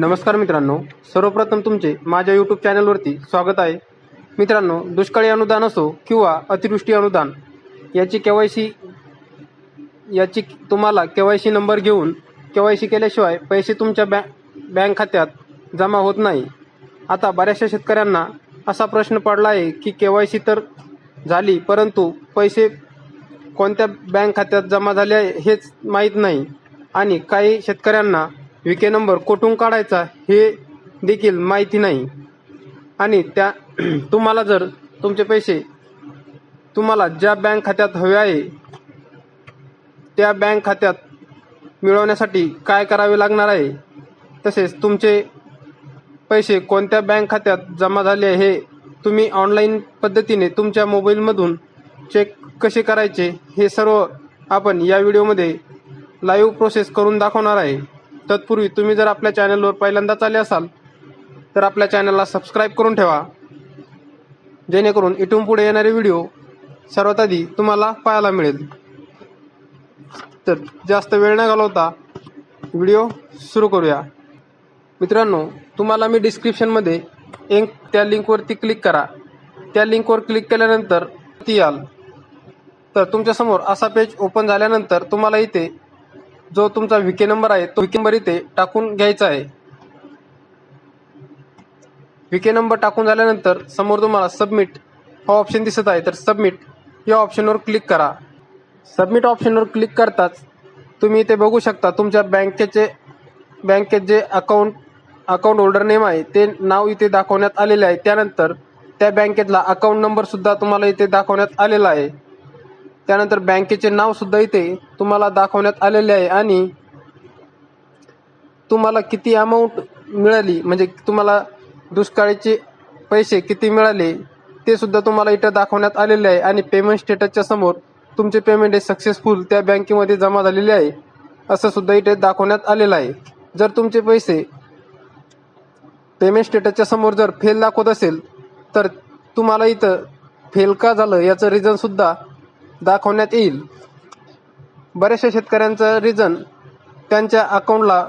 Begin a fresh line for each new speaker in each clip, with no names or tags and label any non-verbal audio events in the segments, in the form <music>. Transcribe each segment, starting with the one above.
नमस्कार मित्रांनो सर्वप्रथम तुमचे माझ्या यूट्यूब चॅनलवरती स्वागत आहे. मित्रांनो दुष्काळी अनुदान असो किंवा अतिवृष्टी अनुदान याची के वाय सी याची तुम्हाला के वाय सी नंबर घेऊन के वाय सी केल्याशिवाय पैसे तुमच्या बँक बँक खात्यात जमा होत नाही. आता बऱ्याचशा शेतकऱ्यांना असा प्रश्न पडला आहे की के वाय सी तर झाली परंतु पैसे कोणत्या बँक खात्यात जमा झाले आहे हेच माहीत नाही. आणि काही शेतकऱ्यांना विके नंबर कुठून काढायचा हे देखील माहिती नाही. आणि त्या <clears throat> तुम्हाला जर तुमचे पैसे तुम्हाला ज्या बँक खात्यात हवे आहे त्या बँक खात्यात मिळवण्यासाठी काय करावे लागणार आहे? तसेच तुमचे पैसे कोणत्या बँक खात्यात जमा झाले आहे हे तुम्ही ऑनलाईन पद्धतीने तुमच्या मोबाईलमधून चेक कसे करायचे हे सर्व आपण या व्हिडिओमध्ये लाईव्ह प्रोसेस करून दाखवणार आहे. तत्पूर्वी तुम्ही जर आपल्या चॅनलवर पहिल्यांदाच आले असाल तर आपल्या चॅनलला सबस्क्राईब करून ठेवा. जेणेकरून इथून पुढे येणारे व्हिडिओ सर्वात आधी तुम्हाला पाहायला मिळेल. तर जास्त वेळ न घालवता व्हिडिओ सुरू करूया. मित्रांनो तुम्हाला मी डिस्क्रिप्शनमध्ये एक त्या लिंकवरती क्लिक करा. त्या लिंकवर क्लिक केल्यानंतर ती याल तर तुमच्यासमोर असा पेज ओपन झाल्यानंतर तुम्हाला इथे जो तुमचा विके नंबर आहे तो विके नंबर इथे टाकून घ्यायचा आहे. विके नंबर टाकून झाल्यानंतर समोर तुम्हाला सबमिट हा ऑप्शन दिसत आहे. तर सबमिट या ऑप्शनवर क्लिक करा. सबमिट ऑप्शनवर क्लिक करताच तुम्ही इथे बघू शकता तुमच्या बँकेचे बँकेत जे अकाउंट अकाउंट होल्डर नेम आहे ते नाव इथे दाखवण्यात आलेले आहे. त्यानंतर त्या बँकेतला अकाउंट नंबर सुद्धा तुम्हाला इथे दाखवण्यात आलेला आहे. त्यानंतर बँकेचे नाव सुद्धा इथे तुम्हाला दाखवण्यात आलेले आहे आणि तुम्हाला किती अमाऊंट मिळाली म्हणजे तुम्हाला दुष्काळीचे पैसे किती मिळाले ते सुद्धा तुम्हाला इथं दाखवण्यात आलेले आहे आणि पेमेंट स्टेटसच्या समोर तुमचे पेमेंट हे सक्सेसफुल त्या बँकेमध्ये जमा झालेले आहे असं सुद्धा इथे दाखवण्यात आलेलं आहे. जर तुमचे पैसे पेमेंट स्टेटसच्या समोर जर फेल दाखवत असेल तर तुम्हाला इथं फेल का झालं याचं रिझन सुद्धा दाखवण्यात येईल. बऱ्याचशा शेतकऱ्यांचं रिझन त्यांच्या अकाउंटला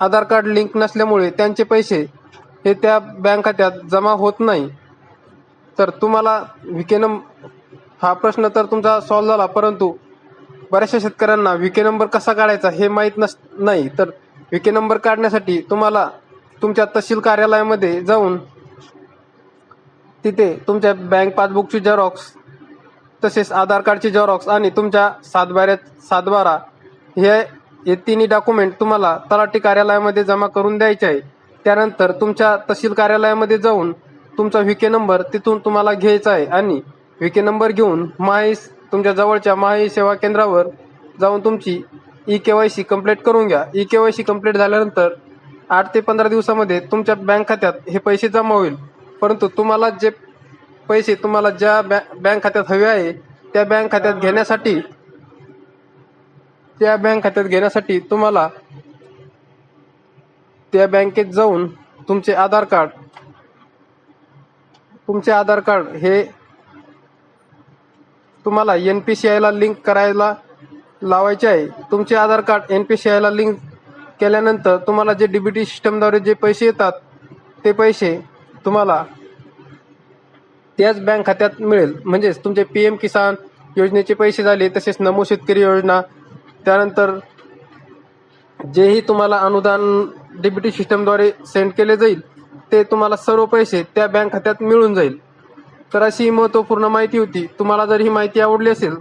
आधार कार्ड लिंक नसल्यामुळे त्यांचे पैसे हे त्या बँक खात्यात जमा होत नाही. तर तुम्हाला विकेनम हा प्रश्न तर तुमचा सॉल्व झाला परंतु बऱ्याचशा शेतकऱ्यांना विके नंबर कसा काढायचा हे माहीत नस नाही. तर विके नंबर काढण्यासाठी तुम्हाला तुमच्या तहसील कार्यालयामध्ये जाऊन तिथे तुमच्या बँक पासबुकची झेरॉक्स तसेच आधार कार्डची झेरॉक्स आणि तुमच्या सातबाऱ्या सातबारा हे हे तिन्ही डॉक्युमेंट तुम्हाला तलाठी कार्यालयामध्ये जमा करून द्यायचे आहे. त्यानंतर तुमच्या तहसील कार्यालयामध्ये जाऊन तुमचा व्हीके नंबर तिथून तुम्हाला घ्यायचा आहे आणि व्हीके नंबर घेऊन माही तुमच्या जवळच्या माही सेवा केंद्रावर जाऊन तुमची E K Y C complete करून घ्या. E K Y C complete झाल्यानंतर आठ ते पंधरा दिवसामध्ये तुमच्या बँक खात्यात हे पैसे जमा होईल. परंतु तुम्हाला जे पैसे तुम्हाला ज्या बॅ बँक खात्यात हवे आहे त्या बँक खात्यात घेण्यासाठी त्या बँक खात्यात घेण्यासाठी तुम्हाला त्या बँकेत जाऊन तुमचे आधार कार्ड तुमचे आधार कार्ड हे तुम्हाला एन पी सी आयला लिंक करायला लावायचे आहे. तुमचे Aadhaar card N P C आयला लिंक केल्यानंतर तुम्हाला जे डी बी टी सिस्टमद्वारे जे पैसे येतात ते पैसे तुम्हाला त्याच बँक खात्यात मिळेल. म्हणजेच तुमचे पी एम किसान योजनेचे पैसे झाले तसेच नमो शेतकरी योजना त्यानंतर जेही तुम्हाला अनुदान डीबीटी सिस्टमद्वारे सेंड केले जाईल ते तुम्हाला सर्व पैसे त्या बँक खात्यात मिळून जाईल. तर अशी महत्त्वपूर्ण माहिती होती. तुम्हाला जर ही माहिती आवडली असेल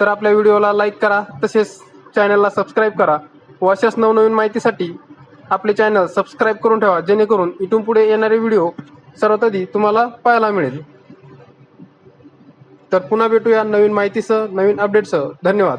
तर आपल्या व्हिडिओला लाईक करा तसेच चॅनलला सबस्क्राईब करा व अशाच नवनवीन माहितीसाठी आपले चॅनल सबस्क्राईब करून ठेवा जेणेकरून इथून पुढे येणारे व्हिडिओ सर्वात आधी तुम्हाला पाहायला मिळेल. तर पुन्हा भेटूया नवीन माहितीसह नवीन अपडेटसह धन्यवाद.